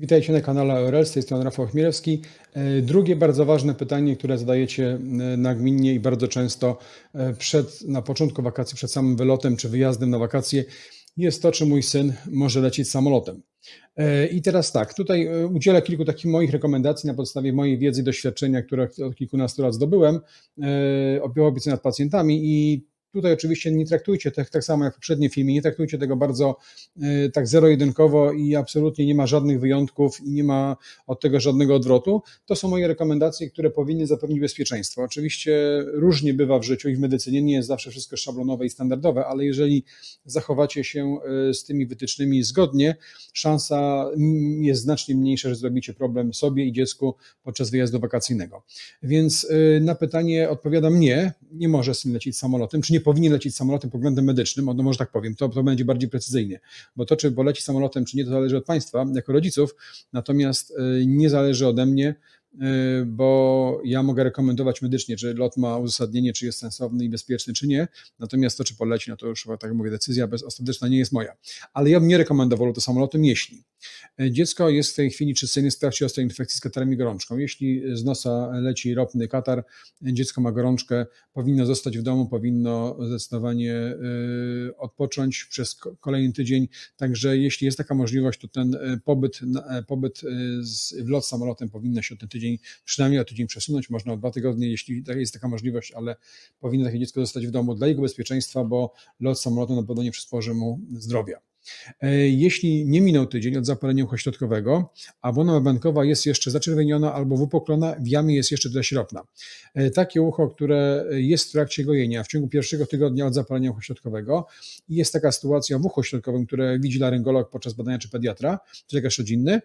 Witajcie na kanale ORL, z tej strony Rafał Chmielewski. E, Drugie bardzo ważne pytanie, które zadajecie e, nagminnie i bardzo często e, przed, na początku wakacji, przed samym wylotem czy wyjazdem na wakacje, jest to, czy mój syn może lecieć samolotem. I teraz tak, tutaj udzielę kilku takich moich rekomendacji na podstawie mojej wiedzy i doświadczenia, które od kilkunastu lat zdobyłem, e, opiekując nad pacjentami i Tutaj oczywiście nie traktujcie tak, tak samo jak w poprzednim filmie, nie traktujcie tego bardzo y, tak zero-jedynkowo i absolutnie nie ma żadnych wyjątków i nie ma od tego żadnego odwrotu. To są moje rekomendacje, które powinny zapewnić bezpieczeństwo. Oczywiście różnie bywa w życiu i w medycynie, nie jest zawsze wszystko szablonowe i standardowe, ale jeżeli zachowacie się y, z tymi wytycznymi zgodnie, szansa jest znacznie mniejsza, że zrobicie problem sobie i dziecku podczas wyjazdu wakacyjnego. Więc y, na pytanie odpowiadam nie, nie może syn lecieć samolotem, czy nie powinien lecieć samolotem pod względem medycznym, no może tak powiem, to, to będzie bardziej precyzyjnie, bo to, czy poleci samolotem, czy nie, to zależy od Państwa jako rodziców, natomiast y, nie zależy ode mnie, y, bo ja mogę rekomendować medycznie, czy lot ma uzasadnienie, czy jest sensowny i bezpieczny, czy nie. Natomiast to, czy poleci, no to już, tak jak mówię, decyzja bez, ostateczna nie jest moja. Ale ja bym nie rekomendował lotu samolotem, jeśli Dziecko jest w tej chwili, czy syn jest w trakcie ostrej infekcji z katarem i gorączką. Jeśli z nosa leci ropny katar, dziecko ma gorączkę, powinno zostać w domu, powinno zdecydowanie y, odpocząć przez kolejny tydzień. Także jeśli jest taka możliwość, to ten y, pobyt, y, pobyt w lot samolotem powinno się o ten tydzień, przynajmniej o tydzień przesunąć, można o dwa tygodnie, jeśli jest taka możliwość, ale powinno takie dziecko zostać w domu dla jego bezpieczeństwa, bo lot samolotem na pewno nie przysporzy mu zdrowia. E, jeśli nie minął tydzień od zapalenia ucha środkowego, a błona bankowa jest jeszcze zaczerwieniona albo wypoklona, w jamie jest jeszcze dość ropna. E, takie ucho, które jest w trakcie gojenia w ciągu pierwszego tygodnia od zapalenia ucha środkowego jest taka sytuacja w uchu środkowym, które widzi laryngolog podczas badania czy pediatra, czy lekarz rodzinny,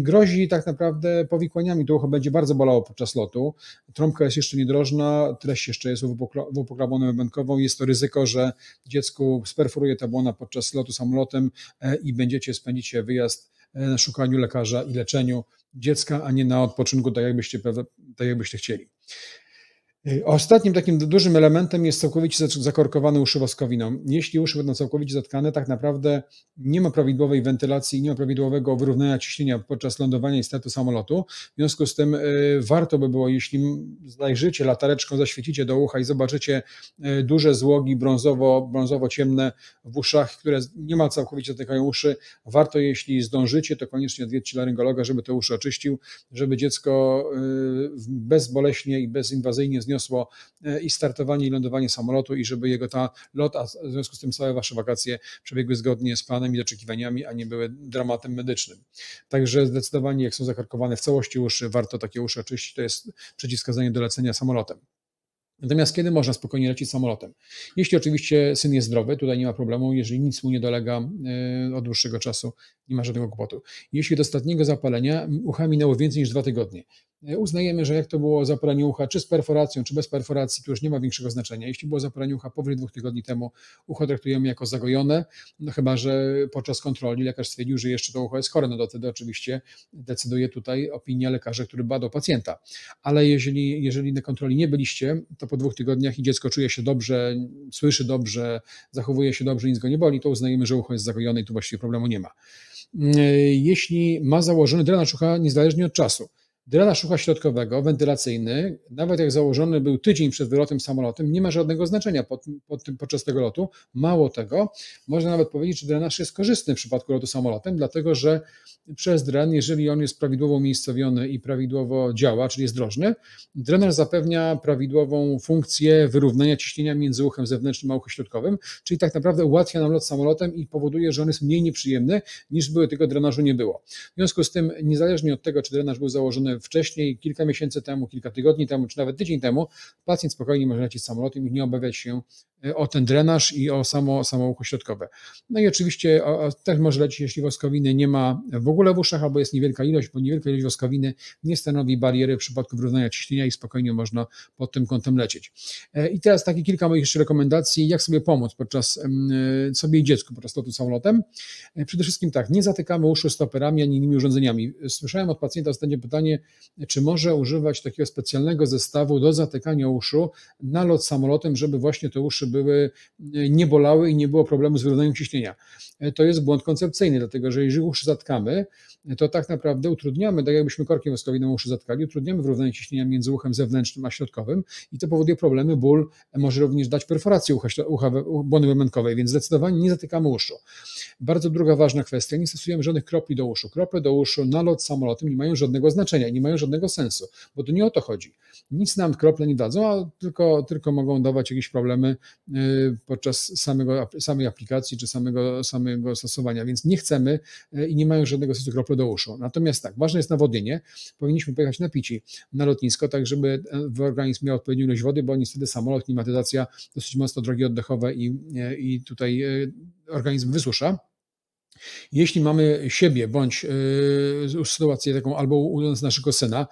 grozi tak naprawdę powikłaniami. To ucho będzie bardzo bolało podczas lotu. Trąbka jest jeszcze niedrożna, treść jeszcze jest uwypuklaną bankową. Jest to ryzyko, że dziecku sperforuje ta błona podczas lotu samolotu samolotem e, i będziecie spędzicie wyjazd e, na szukaniu lekarza i leczeniu dziecka, a nie na odpoczynku, tak jakbyście, tak jakbyście chcieli. Ostatnim takim dużym elementem jest całkowicie zakorkowane uszy woskowiną. Jeśli uszy będą całkowicie zatkane, tak naprawdę nie ma prawidłowej wentylacji, nie ma prawidłowego wyrównania ciśnienia podczas lądowania i startu samolotu. W związku z tym y, warto by było, jeśli zajrzycie latareczką, zaświecicie do ucha i zobaczycie y, duże złogi brązowo, brązowo-ciemne w uszach, które niemal całkowicie zatykają uszy, warto, jeśli zdążycie, to koniecznie odwiedźcie laryngologa, żeby te uszy oczyścił, żeby dziecko bezboleśnie i bezinwazyjnie zniosło e, i startowanie i lądowanie samolotu i żeby jego ta lot, a w związku z tym całe wasze wakacje przebiegły zgodnie z planem i oczekiwaniami, a nie były dramatem medycznym. Także zdecydowanie jak są zakarkowane w całości uszy, warto takie uszy oczyścić, to jest przeciwwskazanie do lecenia samolotem. Natomiast kiedy można spokojnie lecieć samolotem? Jeśli oczywiście syn jest zdrowy, tutaj nie ma problemu, jeżeli nic mu nie dolega e, od dłuższego czasu, nie ma żadnego kłopotu. Jeśli do ostatniego zapalenia ucha minęło więcej niż dwa tygodnie, uznajemy, że jak to było zapalenie ucha, czy z perforacją, czy bez perforacji, to już nie ma większego znaczenia. Jeśli było zapalenie ucha powyżej dwóch tygodni temu, ucho traktujemy jako zagojone, no chyba, że podczas kontroli lekarz stwierdził, że jeszcze to ucho jest chore, no to wtedy oczywiście decyduje tutaj opinia lekarza, który badał pacjenta. Ale jeżeli, jeżeli na kontroli nie byliście, to po dwóch tygodniach i dziecko czuje się dobrze, słyszy dobrze, zachowuje się dobrze, nic go nie boli, to uznajemy, że ucho jest zagojone i tu właściwie problemu nie ma. E, jeśli ma założony drenaż ucha niezależnie od czasu, Drenaż ucha środkowego, wentylacyjny, nawet jak założony był tydzień przed wylotem samolotem, nie ma żadnego znaczenia pod, pod podczas tego lotu. Mało tego, można nawet powiedzieć, że drenaż jest korzystny w przypadku lotu samolotem, dlatego że przez dren, jeżeli on jest prawidłowo umiejscowiony i prawidłowo działa, czyli jest drożny, drenaż zapewnia prawidłową funkcję wyrównania ciśnienia między uchem zewnętrznym a uchem środkowym, czyli tak naprawdę ułatwia nam lot samolotem i powoduje, że on jest mniej nieprzyjemny niż były tego drenażu nie było. W związku z tym, niezależnie od tego, czy drenaż był założony wcześniej, kilka miesięcy temu, kilka tygodni temu, czy nawet tydzień temu, pacjent spokojnie może lecieć samolotem i nie obawiać się o ten drenaż i o samo, samo ucho środkowe. No i oczywiście o, o, też może lecieć, jeśli woskowiny nie ma w ogóle w uszach, albo jest niewielka ilość, bo niewielka ilość woskowiny nie stanowi bariery w przypadku wyrównania ciśnienia i spokojnie można pod tym kątem lecieć. E, I teraz takie kilka moich jeszcze rekomendacji, jak sobie pomóc podczas e, sobie i dziecku podczas lotu samolotem. Przede wszystkim tak, nie zatykamy uszu stoperami ani innymi urządzeniami. Słyszałem od pacjenta ostatnie pytanie, czy może używać takiego specjalnego zestawu do zatykania uszu na lot samolotem, żeby właśnie te uszy były, nie bolały i nie było problemu z wyrównaniem ciśnienia. To jest błąd koncepcyjny, dlatego że jeżeli uszy zatkamy, to tak naprawdę utrudniamy, tak jakbyśmy korkiem woskowidłem uszy zatkali, utrudniamy wyrównanie ciśnienia między uchem zewnętrznym a środkowym i to powoduje problemy, ból, może również dać perforację ucha, ucha błony łemenkowej, więc zdecydowanie nie zatykamy uszu. Bardzo druga ważna kwestia, nie stosujemy żadnych kropli do uszu. Krople do uszu na lot samolotem nie mają żadnego znaczenia, nie mają żadnego sensu, bo to nie o to chodzi. Nic nam krople nie dadzą, a tylko, tylko mogą dawać jakieś problemy podczas samego, samej aplikacji czy samego, samego stosowania, więc nie chcemy y, i nie mają żadnego sensu krople do uszu. Natomiast tak, ważne jest nawodnienie. Powinniśmy pojechać na pici na lotnisko, tak żeby w organizm miał odpowiednią ilość wody, bo niestety samolot, klimatyzacja, dosyć mocno drogi oddechowe i, i tutaj y, organizm wysusza. Jeśli mamy siebie bądź yy, sytuację taką albo u naszego syna,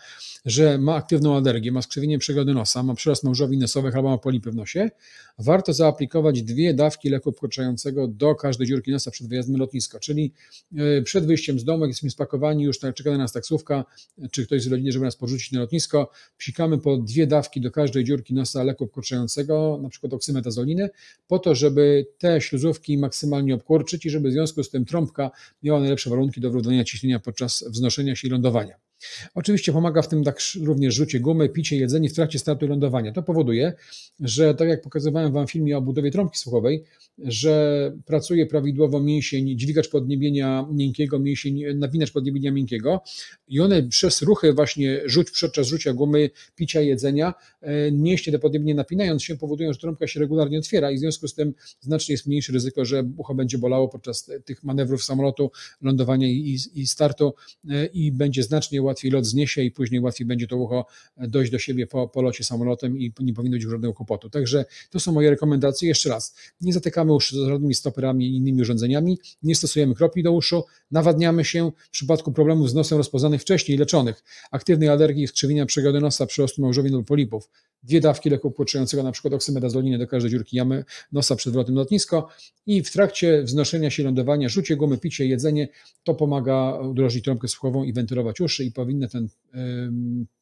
że ma aktywną alergię, ma skrzywienie przegody nosa, ma przyrost małżowi nosowych albo ma polipy w nosie, warto zaaplikować dwie dawki leku obkurczającego do każdej dziurki nosa przed wyjazdem na lotnisko, czyli yy, przed wyjściem z domu, jak jesteśmy spakowani, już tak, czeka na nas taksówka, czy ktoś z rodziny, żeby nas porzucić na lotnisko, psikamy po dwie dawki do każdej dziurki nosa leku obkurczającego, na przykład oksymetazoliny, po to, żeby te śluzówki maksymalnie obkurczyć i żeby w związku z tym trąbka miała najlepsze warunki do wyrównania ciśnienia podczas wznoszenia się i lądowania. Oczywiście pomaga w tym tak również rzucie gumy, picie, jedzenie w trakcie startu i lądowania. To powoduje, że tak jak pokazywałem Wam w filmie o budowie trąbki słuchowej, że pracuje prawidłowo mięsień, dźwigacz podniebienia miękkiego, mięsień, nawinacz podniebienia miękkiego i one przez ruchy właśnie rzuć podczas rzucia gumy, picia, jedzenia, e, mięśnie te podniebienie napinając się powodują, że trąbka się regularnie otwiera i w związku z tym znacznie jest mniejsze ryzyko, że ucho będzie bolało podczas tych manewrów samolotu, lądowania i, i startu e, i będzie znacznie łatwiej lot zniesie i później łatwiej będzie to ucho dojść do siebie po, po locie samolotem i nie powinno być żadnego kłopotu. Także to są moje rekomendacje. Jeszcze raz, nie zatykamy uszu żadnymi stoperami i innymi urządzeniami, nie stosujemy kropli do uszu, nawadniamy się w przypadku problemów z nosem rozpoznanych wcześniej leczonych, aktywnej alergii, skrzywienia przegody nosa, przyrostu małżowin lub polipów, dwie dawki leku płuczającego, na przykład oksymedazoliny do każdej dziurki jamy nosa przed wlotem na lotnisko i w trakcie wznoszenia się lądowania rzucie gumy, picie, jedzenie, to pomaga udrożnić trąbkę słuchową i wentylować uszy i powinien ten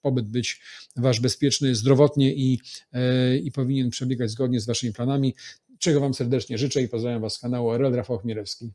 pobyt być wasz bezpieczny zdrowotnie i, e, i powinien przebiegać zgodnie z waszymi planami, czego wam serdecznie życzę i pozdrawiam was z kanału RL Rafał Chmielewski.